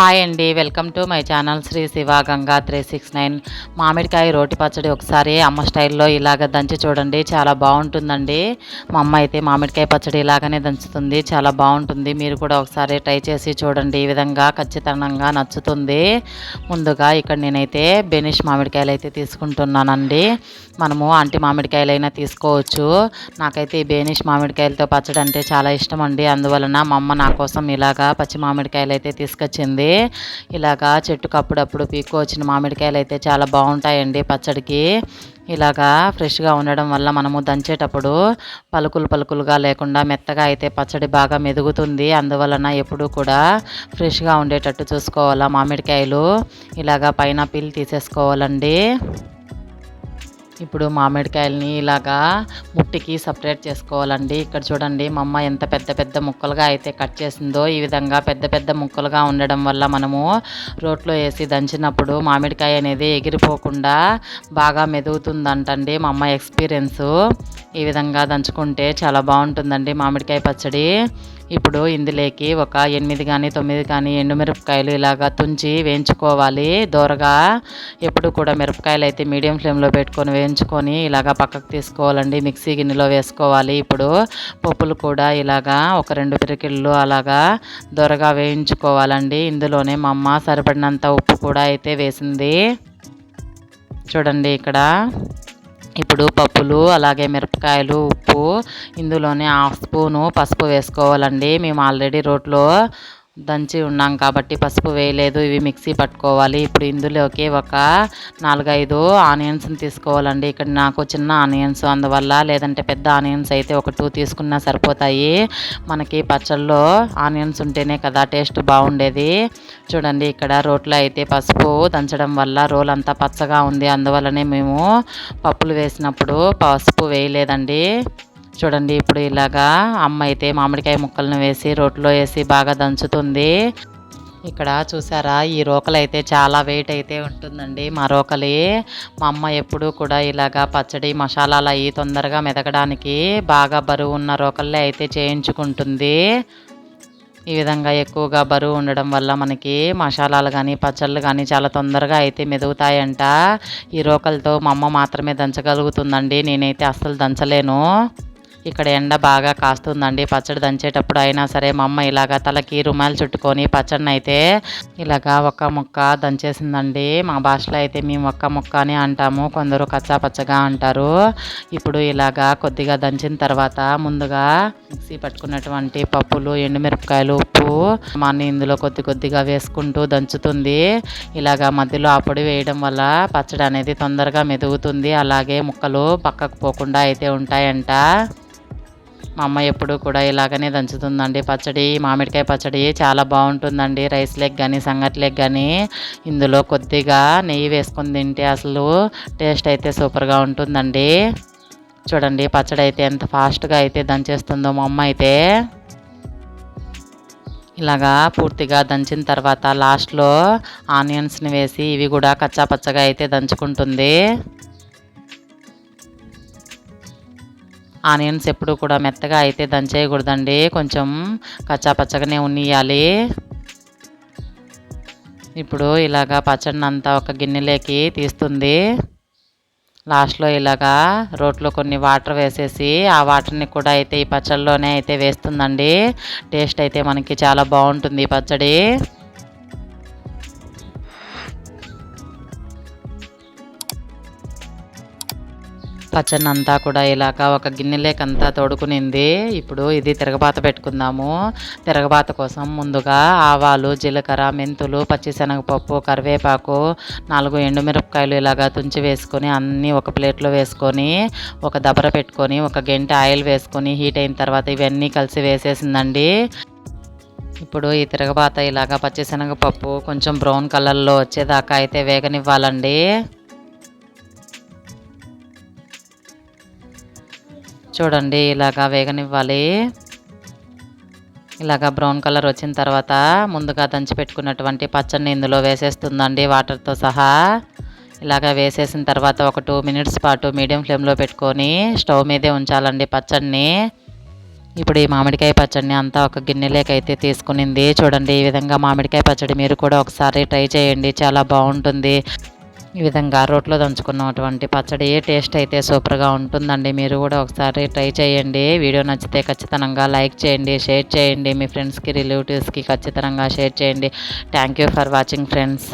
Hi అండి. Welcome to my channel Shri Shiva Ganga three six nine. మామిడికాయ రోటి పచ్చడి ఒకసారి అమ్మ స్టైల్లో ఇలాగ దంచి చూడండి. చాలా బాగుంటుందండి. మా అమ్మ అయితే మామిడికాయ పచ్చడి ఇలాగనే దంచుతుంది. చాలా బాగుంటుంది. మీరు కూడా ఒకసారి ట్రై చేసి చూడండి. ఈ విధంగా ఖచ్చితంగా నచ్చుతుంది. ముందుగా ఇక్కడ నేనైతే బెనిష్ మామిడికాయలు అయితే తీసుకుంటున్నానండి. మనము అంటి మామిడికాయలైనా తీసుకోవచ్చు. నాకైతే ఈ బెనిష్ మామిడికాయలతో పచ్చడి అంటే చాలా ఇష్టం అండి. అందువలన మా అమ్మ నా కోసం ఇలాగా పచ్చి మామిడికాయలు అయితే తీసుకొచ్చింది. ఇలాగా చెట్టుకు అప్పుడప్పుడు పీక్కు వచ్చిన మామిడికాయలు అయితే చాలా బాగుంటాయండి పచ్చడికి. ఇలాగా ఫ్రెష్గా ఉండడం వల్ల మనము దంచేటప్పుడు పలుకులు పలుకులుగా లేకుండా మెత్తగా అయితే పచ్చడి బాగా మెదుగుతుంది. అందువలన ఎప్పుడూ కూడా ఫ్రెష్గా ఉండేటట్టు చూసుకోవాలా మామిడికాయలు. ఇలాగా పైన పిల్ తీసేసుకోవాలండి. ఇప్పుడు మామిడికాయలని ఇలాగా ముట్టికి సపరేట్ చేసుకోవాలండి. ఇక్కడ చూడండి మా అమ్మ ఎంత పెద్ద పెద్ద ముక్కలుగా అయితే కట్ చేసిందో ఈ విధంగా పెద్ద పెద్ద ముక్కలుగా ఉండడం వల్ల మనము రోట్లో వేసి దంచినప్పుడు మామిడికాయ అనేది ఎగిరిపోకుండా బాగా మెదుగుతుందంటండి మా అమ్మ ఎక్స్పీరియన్స్. ఈ విధంగా దంచుకుంటే చాలా బాగుంటుందండి మామిడికాయ పచ్చడి. ఇప్పుడు ఇందులోకి ఒక ఎనిమిది కానీ తొమ్మిది కానీ ఎండుమిరపకాయలు ఇలాగా తుంచి వేయించుకోవాలి. దోరగా ఎప్పుడు కూడా మిరపకాయలు అయితే మీడియం ఫ్లేమ్లో పెట్టుకొని వేయించుకొని ఇలాగా పక్కకు తీసుకోవాలండి. మిక్సీ గిన్నెలో వేసుకోవాలి. ఇప్పుడు పప్పులు కూడా ఇలాగా ఒక రెండు పిరికిళ్ళు అలాగా దూరగా వేయించుకోవాలండి. ఇందులోనే మా అమ్మ సరిపడినంత ఉప్పు కూడా అయితే వేసింది. చూడండి ఇక్కడ. ఇప్పుడు పప్పులు అలాగే మిరపకాయలు ఉప్పు ఇందులోనే హాఫ్ స్పూను పసుపు వేసుకోవాలండి. మేము ఆల్రెడీ రోట్లో దంచి ఉన్నాం కాబట్టి పసుపు వేయలేదు. ఇవి మిక్సీ పట్టుకోవాలి. ఇప్పుడు ఇందులోకి ఒక నాలుగైదు ఆనియన్స్ని తీసుకోవాలండి. ఇక్కడ నాకు చిన్న ఆనియన్స్ అందువల్ల లేదంటే పెద్ద ఆనియన్స్ అయితే ఒక టూ తీసుకున్నా సరిపోతాయి. మనకి పచ్చళ్ళలో ఆనియన్స్ ఉంటేనే కదా టేస్ట్ బాగుండేది. చూడండి ఇక్కడ రోట్లో అయితే పసుపు దంచడం వల్ల రోల్ అంతా పచ్చగా ఉంది. అందువల్లనే మేము పప్పులు వేసినప్పుడు పసుపు వేయలేదండి. చూడండి ఇప్పుడు ఇలాగా అమ్మ అయితే మామిడికాయ ముక్కలను వేసి రోట్లో వేసి బాగా దంచుతుంది. ఇక్కడ చూసారా ఈ రోకలు అయితే చాలా వెయిట్ అయితే ఉంటుందండి మా రోకలి. మా అమ్మ ఎప్పుడూ కూడా ఇలాగా పచ్చడి మసాలాలు అవి తొందరగా మెదగడానికి బాగా బరువు ఉన్న రోకల్లే అయితే చేయించుకుంటుంది. ఈ విధంగా ఎక్కువగా బరువు ఉండడం వల్ల మనకి మసాలాలు కానీ పచ్చళ్ళు కానీ చాలా తొందరగా అయితే మెదుగుతాయంట. ఈ రోకలతో మా అమ్మ మాత్రమే దంచగలుగుతుందండి నేనైతే అస్సలు దంచలేను. ఇక్కడ ఎండ బాగా కాస్తుందండి. పచ్చడి దంచేటప్పుడు అయినా సరే మా అమ్మ ఇలాగా తలకి రుమాలు చుట్టుకొని పచ్చడిని అయితే ఇలాగా ఒక్క ముక్క దంచేసిందండి. మా భాషలో అయితే మేము ఒక్క ముక్క అని అంటాము. కొందరు కచ్చా పచ్చగా అంటారు. ఇప్పుడు ఇలాగా కొద్దిగా దంచిన తర్వాత ముందుగా మిక్సీ పట్టుకున్నటువంటి పప్పులు ఎండుమిరపకాయలు ఉప్పు మన ఇందులో కొద్ది కొద్దిగా వేసుకుంటూ దంచుతుంది. ఇలాగా మధ్యలో ఆ పొడి వేయడం వల్ల పచ్చడి అనేది తొందరగా మెదుగుతుంది. అలాగే ముక్కలు పక్కకు పోకుండా అయితే ఉంటాయంట. మా అమ్మ ఎప్పుడు కూడా ఇలాగనే దంచుతుందండి. పచ్చడి మామిడికాయ పచ్చడి చాలా బాగుంటుందండి. రైస్ లెగ్ కానీ సంగటి లెగ్ కానీ ఇందులో కొద్దిగా నెయ్యి వేసుకొని తింటే అసలు టేస్ట్ అయితే సూపర్గా ఉంటుందండి. చూడండి పచ్చడి అయితే ఎంత ఫాస్ట్గా అయితే దంచేస్తుందో మా అమ్మ అయితే. ఇలాగా పూర్తిగా దంచిన తర్వాత లాస్ట్లో ఆనియన్స్ని వేసి ఇవి కూడా కచ్చా పచ్చగా అయితే దంచుకుంటుంది. ఆనియన్స్ ఎప్పుడు కూడా మెత్తగా అయితే దంచేయకూడదండి. కొంచెం కచ్చాపచ్చగానే ఉన్నియాలి ఇప్పుడు ఇలాగా పచ్చడిని అంతా ఒక గిన్నెలోకి తీస్తుంది. లాస్ట్లో ఇలాగా రోట్లో కొన్ని వాటర్ వేసేసి ఆ వాటర్ని కూడా అయితే ఈ పచ్చడిలోనే అయితే వేస్తుందండి. టేస్ట్ అయితే మనకి చాలా బాగుంటుంది ఈ పచ్చడి. పచ్చడి అంతా కూడా ఇలాగా ఒక గిన్నెలేకంతా తోడుకునింది. ఇప్పుడు ఇది తిరగబాత పెట్టుకుందాము. తిరగబాత కోసం ముందుగా ఆవాలు జీలకర్ర మెంతులు పచ్చిశనగపప్పు కరివేపాకు నాలుగు ఎండుమిరపకాయలు ఇలాగా తుంచి వేసుకొని అన్నీ ఒక ప్లేట్లో వేసుకొని ఒక దబర పెట్టుకొని ఒక గంట ఆయిల్ వేసుకొని హీట్ అయిన తర్వాత ఇవన్నీ కలిసి వేసేసిందండి. ఇప్పుడు ఈ తిరగబాత ఇలాగా పచ్చిశనగపప్పు కొంచెం బ్రౌన్ కలర్లో వచ్చేదాకా అయితే వేగనివ్వాలండి. చూడండి ఇలాగా వేగనివ్వాలి. ఇలాగా బ్రౌన్ కలర్ వచ్చిన తర్వాత ముందుగా దంచి పెట్టుకున్నటువంటి పచ్చడిని ఇందులో వేసేస్తుందండి వాటర్తో సహా. ఇలాగా వేసేసిన తర్వాత ఒక టూ మినిట్స్ పాటు మీడియం ఫ్లేమ్లో పెట్టుకొని స్టవ్ మీదే ఉంచాలండి పచ్చడిని. ఇప్పుడు ఈ మామిడికాయ పచ్చడిని అంతా ఒక గిన్నెలోకి అయితే తీసుకునింది. చూడండి ఈ విధంగా మామిడికాయ పచ్చడి మీరు కూడా ఒకసారి ట్రై చేయండి చాలా బాగుంటుంది. ఈ విధంగా రోట్లో దంచుకున్నటువంటి పచ్చడి టేస్ట్ అయితే సూపర్గా ఉంటుందండి మీరు కూడా ఒకసారి ట్రై చేయండి. వీడియో నచ్చితే ఖచ్చితంగా లైక్ చేయండి షేర్ చేయండి. మీ ఫ్రెండ్స్కి రిలేటివ్స్కి ఖచ్చితంగా షేర్ చేయండి. Thank you for watching friends.